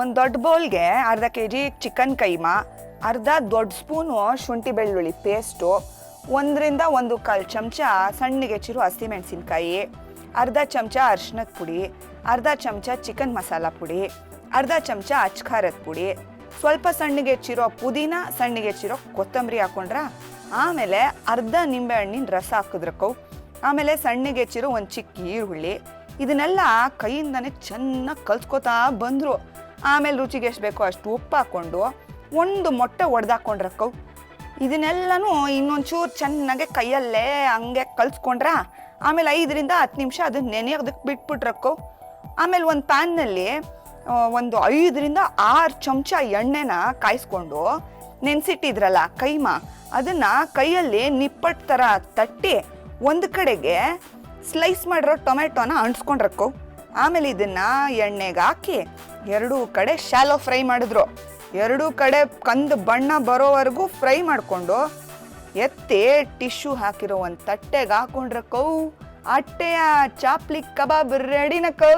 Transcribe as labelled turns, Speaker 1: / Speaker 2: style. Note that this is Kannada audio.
Speaker 1: ಒಂದು ದೊಡ್ಡ ಬೌಲ್ಗೆ ಅರ್ಧ ಕೆ ಜಿ ಚಿಕನ್ ಕೈಮಾ, ಅರ್ಧ ದೊಡ್ಡ ಸ್ಪೂನು ಶುಂಠಿ ಬೆಳ್ಳುಳ್ಳಿ ಪೇಸ್ಟು ಒಂದರಿಂದ ಒಂದು ಕಾಲು ಚಮಚ ಸಣ್ಣಗೆ ಹೆಚ್ಚಿರೋ ಹಸಿಮೆಣಸಿನ್ಕಾಯಿ, ಅರ್ಧ ಚಮಚ ಅರ್ಶಿನದ ಪುಡಿ, ಅರ್ಧ ಚಮಚ ಚಿಕನ್ ಮಸಾಲ ಪುಡಿ, ಅರ್ಧ ಚಮಚ ಅಚ್ಖಾರದ ಪುಡಿ. ಸ್ವಲ್ಪ ಸಣ್ಣಗೆ ಹೆಚ್ಚಿರೋ ಪುದೀನ, ಸಣ್ಣಗೆ ಹೆಚ್ಚಿರೋ ಕೊತ್ತಂಬರಿ ಹಾಕೊಂಡ್ರ ಆಮೇಲೆ ಅರ್ಧ ನಿಂಬೆ ಹಣ್ಣಿನ ರಸ ಹಾಕಿದ್ರಕ್ಕವು ಆಮೇಲೆ ಸಣ್ಣಗೆ ಹೆಚ್ಚಿರೋ ಒಂದು ಚಿಕ್ಕ ಈರುಳ್ಳಿ. ಇದನ್ನೆಲ್ಲ ಕೈಯಿಂದನೇ ಚೆನ್ನಾಗಿ ಕಲ್ತ್ಕೋತಾ ಬಂದರು. ಆಮೇಲೆ ರುಚಿಗೆ ಎಷ್ಟು ಬೇಕೋ ಅಷ್ಟು ಉಪ್ಪು ಹಾಕ್ಕೊಂಡು ಒಂದು ಮೊಟ್ಟೆ ಒಡೆದಾಕೊಂಡ್ರಕ್ಕವು ಇದನ್ನೆಲ್ಲನೂ ಇನ್ನೊಂಚೂರು ಚೆನ್ನಾಗೆ ಕೈಯಲ್ಲೇ ಹಂಗೆ ಕಲ್ಸ್ಕೊಂಡ್ರ, ಆಮೇಲೆ ಐದರಿಂದ ಹತ್ತು ನಿಮಿಷ ಅದನ್ನ ನೆನೆಯೋದಕ್ಕೆ ಬಿಟ್ಬಿಟ್ರಕ್ಕವು ಆಮೇಲೆ ಒಂದು ಪ್ಯಾನ್ನಲ್ಲಿ ಒಂದು ಐದರಿಂದ ಆರು ಚಮಚ ಎಣ್ಣೆನ ಕಾಯಿಸ್ಕೊಂಡು ನೆನೆಸಿಟ್ಟಿದ್ರಲ್ಲ ಕೈಮಾ, ಅದನ್ನು ಕೈಯಲ್ಲಿ ನಿಪ್ಪಟ್ಟು ಥರ ತಟ್ಟಿ ಒಂದು ಕಡೆಗೆ ಸ್ಲೈಸ್ ಮಾಡಿರೋ ಟೊಮೆಟೊನ ಅಂಟ್ಸ್ಕೊಂಡ್ರಕ್ಕು. ಆಮೇಲೆ ಇದನ್ನು ಎಣ್ಣೆಗೆ ಹಾಕಿ ಎರಡೂ ಕಡೆ ಶಾಲೋ ಫ್ರೈ ಮಾಡಿದ್ರು. ಎರಡೂ ಕಡೆ ಕಂದು ಬಣ್ಣ ಬರೋವರೆಗೂ ಫ್ರೈ ಮಾಡಿಕೊಂಡು ಎತ್ತಿ ಟಿಶ್ಯೂ ಹಾಕಿರೋ ಒಂದು ತಟ್ಟೆಗೆ ಹಾಕೊಂಡ್ರಕ್ಕೋ ಅಟ್ಟೆಯ ಚಾಪ್ಲಿ ಕಬಾಬ್ ರೆಡಿನಕ್ಕೋ